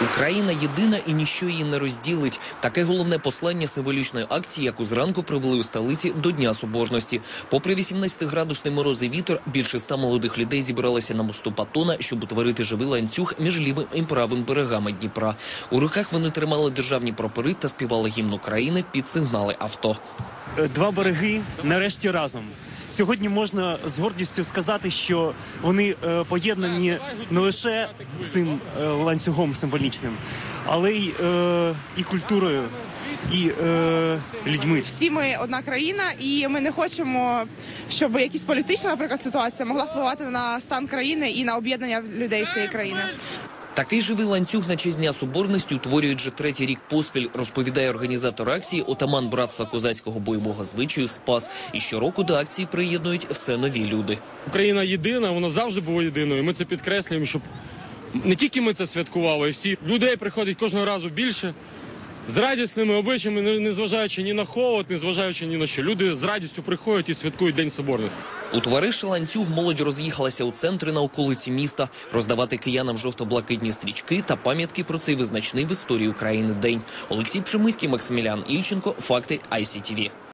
Україна єдина і ніщо її не розділить. Таке головне послання символічної акції, яку зранку провели у столиці до Дня Соборності. Попри 18-градусний мороз і вітер, більше ста молодих людей зібралися на мосту Патона, щоб утворити живий ланцюг між лівим і правим берегами Дніпра. У руках вони тримали державні прапори та співали гімн України під сигнали авто. Е, Два береги нарешті разом. Сьогодні можна з гордістю сказати, що вони е, поєднані не лише цим е, ланцюгом символічним, але й е, і культурою, і е, людьми. всі ми одна країна, і ми не хочемо, щоб якісь політична, наприклад, ситуація могла впливати на стан країни і на об'єднання людей всієї країни. Такий живий ланцюг на честь Дня Соборності утворюють вже третій рік поспіль, розповідає організатор акції, отаман братства козацького бойового звичаю Спас. І щороку до акції приєднують все нові люди. Україна єдина, вона завжди була єдиною. Ми це підкреслюємо, щоб не тільки ми це святкували, всі людей приходить кожного разу більше. З радісними обличчями, не- незважаючи ні на холод, незважаючи ні на що. Люди з радістю приходять і святкують День соборних. Утворивши ланцюг, молодь роз'їхалася у центри на околиці міста, роздавати киянам жовто-блакитні стрічки та пам'ятки про цей визначний в історії України день. Олексій Пшемиський, Максимілян Ільченко. Факти ICTV.